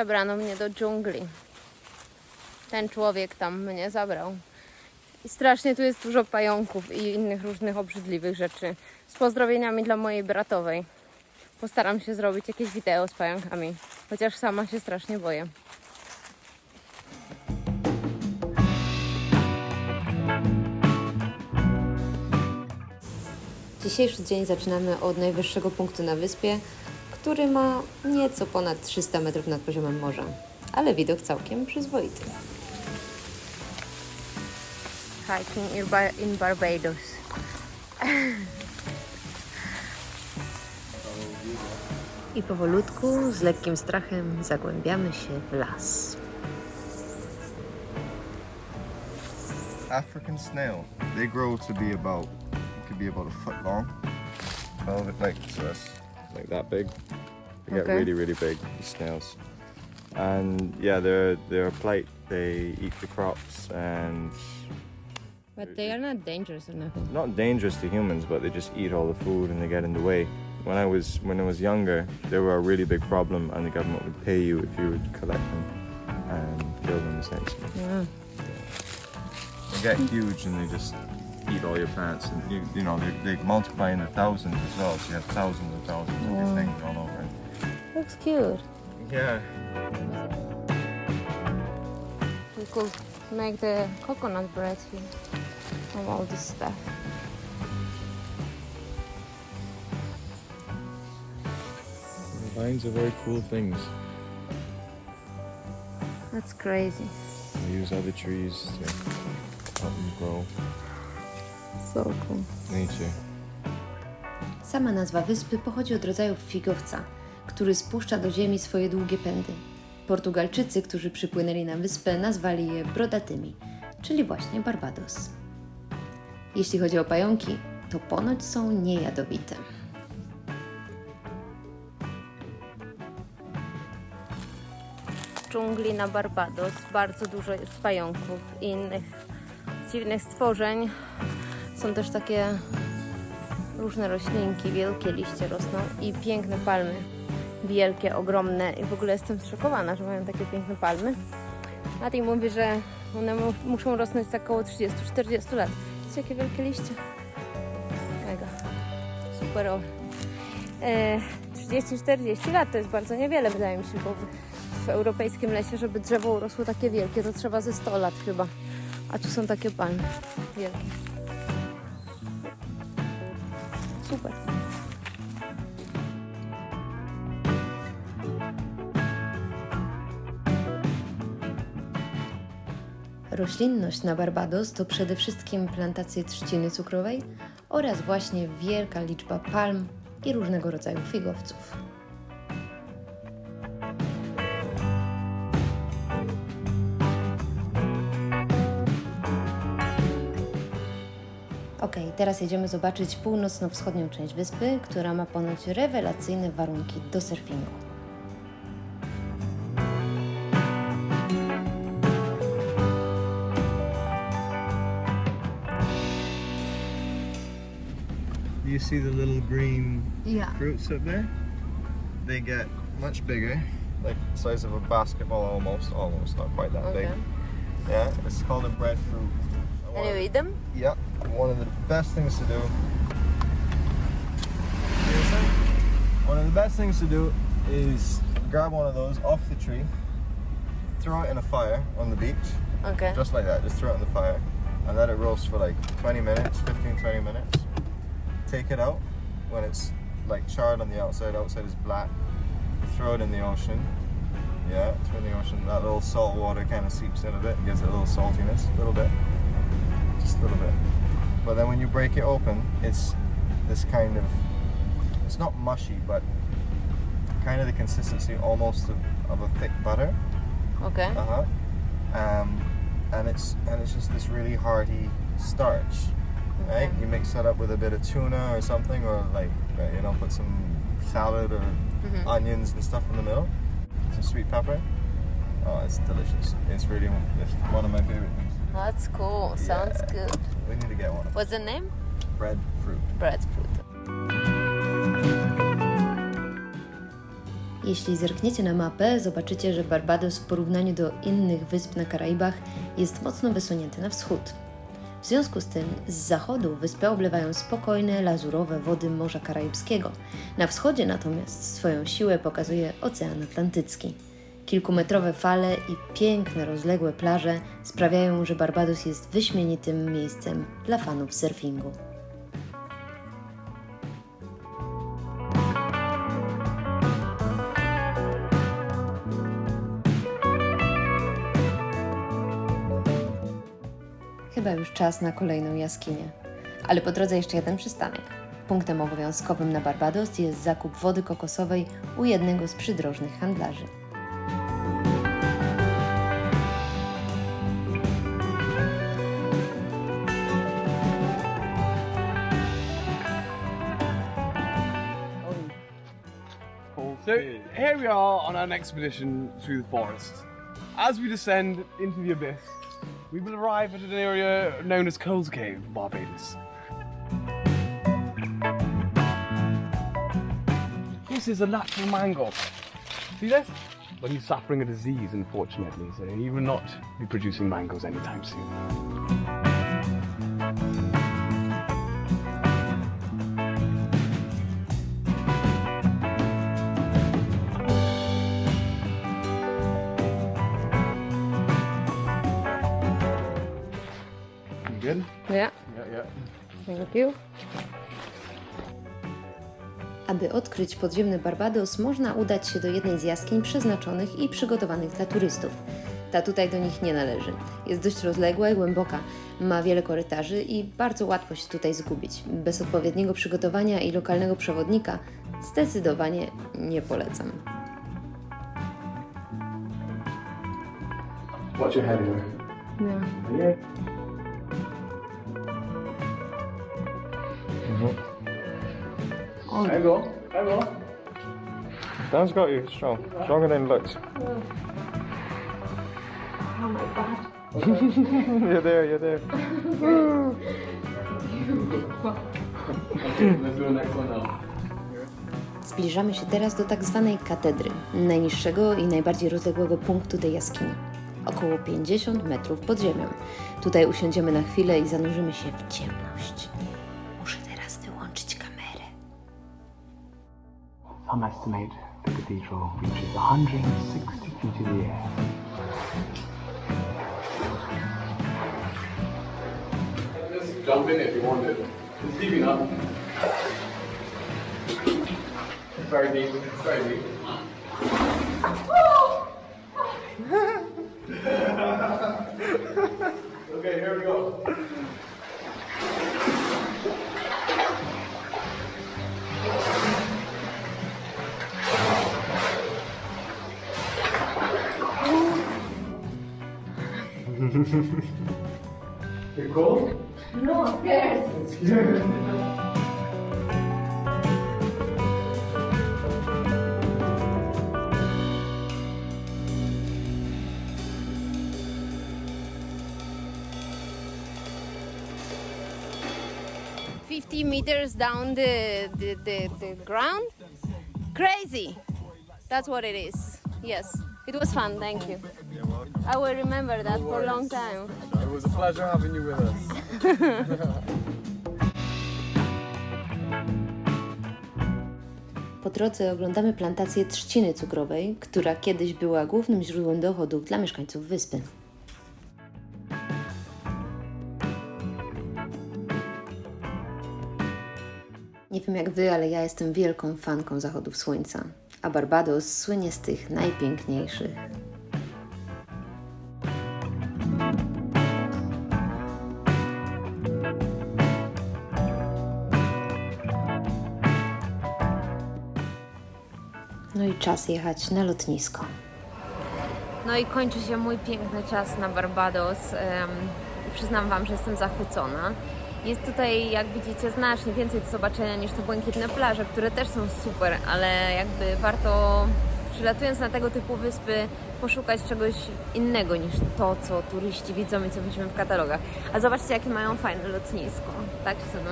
Zabrano mnie do dżungli. Ten człowiek tam mnie zabrał. I strasznie tu jest dużo pająków i innych różnych obrzydliwych rzeczy. Z pozdrowieniami dla mojej bratowej. Postaram się zrobić jakieś wideo z pająkami, chociaż sama się strasznie boję. Dzisiejszy dzień zaczynamy od najwyższego punktu na wyspie, który ma nieco ponad 300 metrów nad poziomem morza, ale widok całkiem przyzwoity. Hiking in, Bar- in Barbados. I powolutku, z lekkim strachem, zagłębiamy się w las. African snail. They grow to be about could be about a foot long. Velvet like so that's like that big. They get Okay. really really big. Snails, and yeah, they're they're a blight. They eat the crops and But they are not dangerous or nothing. not dangerous to humans, but they just eat all the food and they get in the way. When I was when I was younger, they were a really big problem, and the government would pay you if you would collect them and kill them essentially. Yeah. They get huge and they just eat all your plants, and you, you know they, they multiply in the thousands as well. So you have thousands and thousands of these things all over. Looks cute. Yeah. We could make the coconut bread here from all this stuff. Vines are very cool things. That's crazy. They use other trees to help them grow. So cool. Nature. Sama nazwa wyspy pochodzi od rodzaju figowca, który spuszcza do ziemi swoje długie pędy. Portugalczycy, którzy przypłynęli na wyspę, nazwali je brodatymi, czyli właśnie Barbados. Jeśli chodzi o pająki, to ponoć są niejadowite. W dżungli na Barbados bardzo dużo jest pająków i innych dziwnych stworzeń. Są też takie różne roślinki, wielkie liście rosną i piękne palmy. Wielkie, ogromne i w ogóle jestem zszokowana, że mają takie piękne palmy. Mati mówi, że one mu- muszą rosnąć tak około 30-40 lat. Widzicie, jakie wielkie liście? Mega. Superowe. E, 30-40 lat to jest bardzo niewiele, wydaje mi się, bo w, w europejskim lesie, żeby drzewo urosło takie wielkie, to trzeba ze 100 lat chyba. A tu są takie palmy wielkie. Super. Roślinność na Barbados to przede wszystkim plantacje trzciny cukrowej oraz właśnie wielka liczba palm i różnego rodzaju figowców. Ok, teraz jedziemy zobaczyć północno-wschodnią część wyspy, która ma ponoć rewelacyjne warunki do surfingu. You see the little green Yeah. fruits up there? They get much bigger, like the size of a basketball almost, almost, not quite that Okay. big. Yeah, it's called a breadfruit. And you eat them? Yeah, one of the best things to do. One of the best things to do is grab one of those off the tree, throw it in a fire on the beach, Okay. just like that, just throw it in the fire, and let it roast for like 20 minutes, 15, 20 minutes. Take it out when it's like charred on the outside, outside is black. Throw it in the ocean. Yeah, throw it in the ocean. That little salt water kind of seeps in a bit, gives it a little saltiness, a little bit, just a little bit. But then when you break it open, it's this kind of, it's not mushy, but kind of the consistency almost of, of a thick butter. Okay. Uh huh. Um, and it's and it's just this really hearty starch, right? You mix that up with a bit of tuna or something, or like uh, you know, put some salad or Mhm. onions and stuff in the middle, some sweet pepper. Oh, it's delicious. It's really it's one of my favorite things. That's cool. Sounds Yeah. good. We need to get one. What's the name? Breadfruit. Breadfruit. Jeśli zerkniecie na mapę, zobaczycie, że Barbados w porównaniu do innych wysp na Karaibach jest mocno wysunięty na wschód. W związku z tym z zachodu wyspę oblewają spokojne, lazurowe wody Morza Karaibskiego. Na wschodzie natomiast swoją siłę pokazuje Ocean Atlantycki. Kilkumetrowe fale i piękne, rozległe plaże sprawiają, że Barbados jest wyśmienitym miejscem dla fanów surfingu. Chyba już czas na kolejną jaskinię. Ale po drodze jeszcze jeden przystanek. Punktem obowiązkowym na Barbados jest zakup wody kokosowej u jednego z przydrożnych handlarzy. So here we are on an expedition through the forest. As we descend into the abyss, we will arrive at an area known as Coles Cave, Barbados. This is a natural mango. See this? Well, he's suffering a disease, unfortunately, so he will not be producing mangoes anytime soon. Good? Yeah, Yeah, yeah. thank you. Aby odkryć podziemny Barbados, można udać się do jednej z jaskiń przeznaczonych i przygotowanych dla turystów. Ta tutaj do nich nie należy. Jest dość rozległa i głęboka, ma wiele korytarzy i bardzo łatwo się tutaj zgubić. Bez odpowiedniego przygotowania i lokalnego przewodnika zdecydowanie nie polecam. Watch your head here. Yeah. Yeah. There you go. There you go. Dan's got you strong. Stronger than looks. Oh my god. you're there, you're there. Let's do the next one now. Zbliżamy się teraz do tak zwanej katedry, najniższego i najbardziej rozległego punktu tej jaskini. Około 50 metrów pod ziemią. Tutaj usiądziemy na chwilę i zanurzymy się w ciemność. Some estimate the cathedral reaches 160 feet in the air. Just jump in if you want it. It's deep enough. It's very deep. It's very deep. okay, here we go. You cool? No, scared. Fifty meters down the, the, the, the ground. Crazy. That's what it is. Yes. It was fun, thank you. I will remember that for a long time. It was a pleasure having you with us. Po drodze oglądamy plantację trzciny cukrowej, która kiedyś była głównym źródłem dochodów dla mieszkańców wyspy. Nie wiem jak wy, ale ja jestem wielką fanką zachodów słońca, a Barbados słynie z tych najpiękniejszych. Czas jechać na lotnisko. No i kończy się mój piękny czas na Barbados. Przyznam Wam, że jestem zachwycona. Jest tutaj, jak widzicie, znacznie więcej do zobaczenia niż te błękitne plaże, które też są super, ale jakby warto przylatując na tego typu wyspy poszukać czegoś innego niż to, co turyści widzą i co widzimy w katalogach. A zobaczcie, jakie mają fajne lotnisko. Tak się ze mną.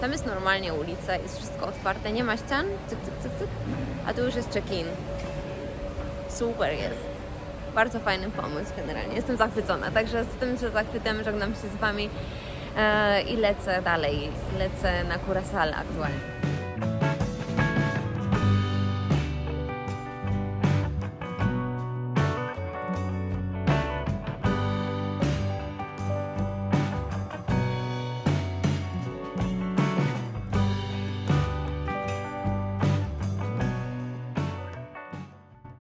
Tam jest normalnie ulica, jest wszystko otwarte, nie ma ścian, cyk, cyk, cyk, cyk. A tu już jest check-in. Super jest. Bardzo fajny pomysł generalnie. Jestem zachwycona. Także z tym, że zachwytem żegnam się z Wami e, i lecę dalej. Lecę na Kurasal aktualnie.